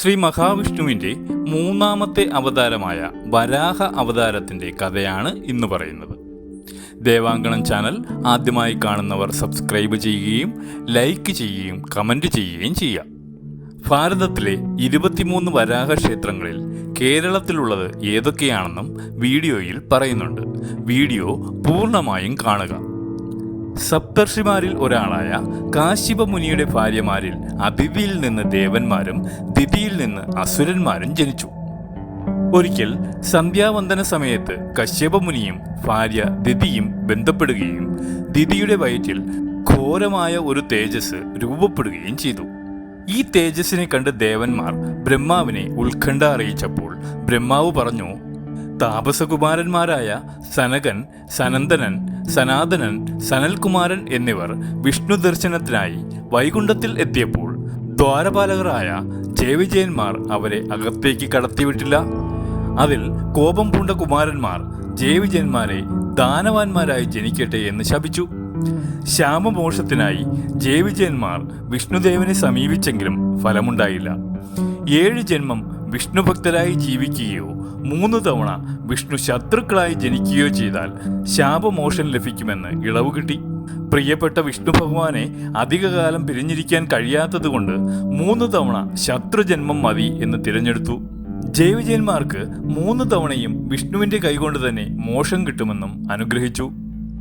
ശ്രീ മഹാവിഷ്ണുവിന്റെ മൂന്നാമത്തെ അവതാരമായ വരാഹ അവതാരത്തിന്റെ കഥയാണ് ഇന്ന് പറയുന്നത്. ദേവാങ്കണം ചാനൽ ആദ്യമായി കാണുന്നവർ സബ്സ്ക്രൈബ് ചെയ്യുകയും ലൈക്ക് ചെയ്യുകയും കമന്റ് ചെയ്യുകയും ചെയ്യാം ഭാരതത്തിലെ ഇരുപത്തിമൂന്ന് വരാഹ ക്ഷേത്രങ്ങളിൽ കേരളത്തിലുള്ളത് ഏതൊക്കെയാണെന്നും വീഡിയോയിൽ പറയുന്നുണ്ട്. വീഡിയോ പൂർണമായും കാണുക. സപ്തർഷിമാരിൽ ഒരാളായ കാശിപ മുനിയുടെ ഭാര്യമാരിൽ അഭിവിയിൽ നിന്ന് ദേവന്മാരും ദിതിയിൽ നിന്ന് അസുരന്മാരും ജനിച്ചു. ഒരിക്കൽ സന്ധ്യാവന്ദന സമയത്ത് കശ്യപ മുനിയും ഭാര്യ ദിതിയും ബന്ധപ്പെടുകയും ദിതിയുടെ വയറ്റിൽ ഘോരമായ ഒരു തേജസ് രൂപപ്പെടുകയും ചെയ്തു. ഈ തേജസ്സിനെ കണ്ട് ദേവന്മാർ ബ്രഹ്മാവിനെ ഉത്കണ്ഠ അറിയിച്ചപ്പോൾ ബ്രഹ്മാവ് പറഞ്ഞു താപസകുമാരന്മാരായ സനകൻ സനന്ദനൻ സനാതനൻ സനൽകുമാരൻ എന്നിവർ വിഷ്ണു ദർശനത്തിനായി വൈകുണ്ഠത്തിൽ എത്തിയപ്പോൾ ദ്വാരപാലകരായ ജയവിജയന്മാർ അവരെ അകത്തേക്ക് കടത്തിവിട്ടില്ല. അതിൽ കോപം പൂണ്ട കുമാരന്മാർ ജയവിജയന്മാരെ ദാനവാന്മാരായി ജനിക്കട്ടെ എന്ന് ശപിച്ചു. ശ്യാമമോഷത്തിനായി ജയവിജയന്മാർ വിഷ്ണുദേവനെ സമീപിച്ചെങ്കിലും ഫലമുണ്ടായില്ല. ഏഴ് ജന്മം വിഷ്ണുഭക്തരായി ജീവിക്കുകയോ മൂന്ന് തവണ വിഷ്ണു ശത്രുക്കളായി ജനിക്കുകയോ ചെയ്താൽ ശാപമോഷം ലഭിക്കുമെന്ന് ഇളവ് കിട്ടി. പ്രിയപ്പെട്ട വിഷ്ണു ഭഗവാനെ അധികകാലം പിരിഞ്ഞിരിക്കാൻ കഴിയാത്തതുകൊണ്ട് മൂന്ന് തവണ ശത്രുജന്മം മതി എന്ന് തിരഞ്ഞെടുത്തു. ജൈവജന്മാർക്ക് മൂന്ന് തവണയും വിഷ്ണുവിന്റെ കൈകൊണ്ട് തന്നെ മോഷം കിട്ടുമെന്നും അനുഗ്രഹിച്ചു.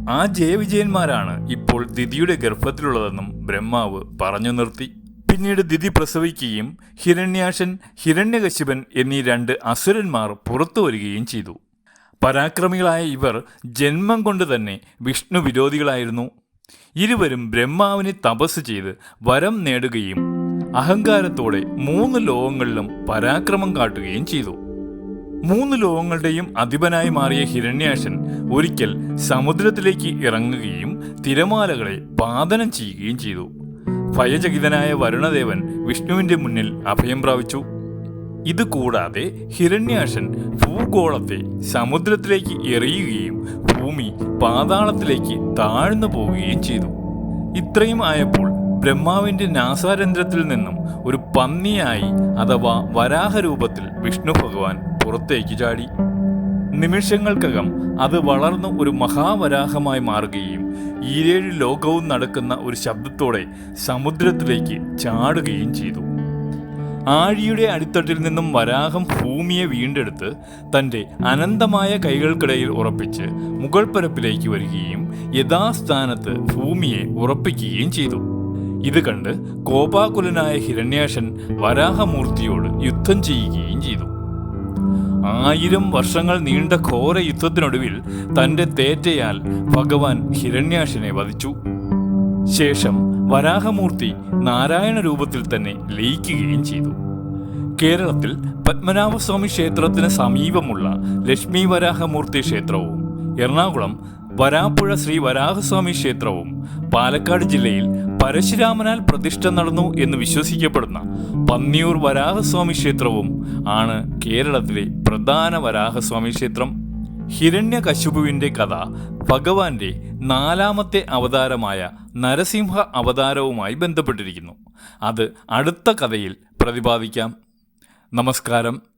ആ ജയവിജയന്മാരാണ് ഇപ്പോൾ ദിതിയുടെ ഗർഭത്തിലുള്ളതെന്നും ബ്രഹ്മാവ് പറഞ്ഞു നിർത്തി. പിന്നീട് ദിതി പ്രസവിക്കുകയും ഹിരണ്യാഷൻ ഹിരണ്യകശിപൻ എന്നീ രണ്ട് അസുരന്മാർ പുറത്തു വരികയും ചെയ്തു. പരാക്രമികളായ ഇവർ ജന്മം കൊണ്ട് തന്നെ വിഷ്ണു വിരോധികളായിരുന്നു. ഇരുവരും ബ്രഹ്മാവിനെ തപസ് ചെയ്ത് വരം നേടുകയും അഹങ്കാരത്തോടെ മൂന്ന് ലോകങ്ങളിലും പരാക്രമം കാട്ടുകയും ചെയ്തു. മൂന്ന് ലോകങ്ങളുടെയും അധിപനായി മാറിയ ഹിരണ്യാശൻ ഒരിക്കൽ സമുദ്രത്തിലേക്ക് ഇറങ്ങുകയും തിരമാലകളെ പാതനം ചെയ്യുകയും ചെയ്തു. ഭയചകിതനായ വരുണദേവൻ വിഷ്ണുവിന്റെ മുന്നിൽ അഭയം പ്രാപിച്ചു. ഇത് കൂടാതെ ഹിരണ്യാശൻ ഭൂഗോളത്തെ സമുദ്രത്തിലേക്ക് എറിയുകയും ഭൂമി പാതാളത്തിലേക്ക് താഴ്ന്നു പോവുകയും ചെയ്തു. ഇത്രയും ആയപ്പോൾ ബ്രഹ്മാവിന്റെ നാസാരന്ധ്രത്തിൽ നിന്നും ഒരു പന്നിയായി അഥവാ വരാഹരൂപത്തിൽ വിഷ്ണു ഭഗവാൻ പുറത്തേക്ക് ചാടി. നിമിഷങ്ങൾക്കകം അത് വളർന്ന് ഒരു മഹാവരാഹമായി മാറുകയും ഈരേഴ് ലോകവും നടക്കുന്ന ഒരു ശബ്ദത്തോടെ സമുദ്രത്തിലേക്ക് ചാടുകയും ചെയ്തു. ആഴിയുടെ അടിത്തട്ടിൽ നിന്നും വരാഹം ഭൂമിയെ വീണ്ടെടുത്ത് തന്റെ അനന്തമായ കൈകൾക്കിടയിൽ ഉറപ്പിച്ച് മുകൾ പരപ്പിലേക്ക് വരികയും യഥാസ്ഥാനത്ത് ഭൂമിയെ ഉറപ്പിക്കുകയും ചെയ്തു. ഇത് കണ്ട് കോപാകുലനായ ഹിരണ്യാഷൻ വരാഹമൂർത്തിയോട് യുദ്ധം ചെയ്യുകയും ചെയ്തു. ആയിരം വർഷങ്ങൾ നീണ്ട ഘോര യുദ്ധത്തിനൊടുവിൽ തന്റെ തേറ്റയാൽ ഭഗവാൻ ഹിരണ്യാശനെ വധിച്ചു. ശേഷം വരാഹമൂർത്തി നാരായണ രൂപത്തിൽ തന്നെ ലയിക്കുകയും ചെയ്തു. കേരളത്തിൽ പത്മനാഭസ്വാമി ക്ഷേത്രത്തിന് സമീപമുള്ള ലക്ഷ്മി വരാഹമൂർത്തി ക്ഷേത്രവും എറണാകുളം വരാപ്പുഴ ശ്രീ വരാഹസ്വാമി ക്ഷേത്രവും പാലക്കാട് ജില്ലയിൽ പരശുരാമനാൽ പ്രതിഷ്ഠ നടന്നു എന്ന് വിശ്വസിക്കപ്പെടുന്ന പന്നിയൂർ വരാഹസ്വാമി ക്ഷേത്രവും ആണ് കേരളത്തിലെ പ്രധാന വരാഹസ്വാമി ക്ഷേത്രം. ഹിരണ്യകശുപുവിന്റെ കഥ ഭഗവാന്റെ നാലാമത്തെ അവതാരമായ നരസിംഹ അവതാരവുമായി ബന്ധപ്പെട്ടിരിക്കുന്നു. അത് അടുത്ത കഥയിൽ പ്രതിപാദിക്കാം. നമസ്കാരം.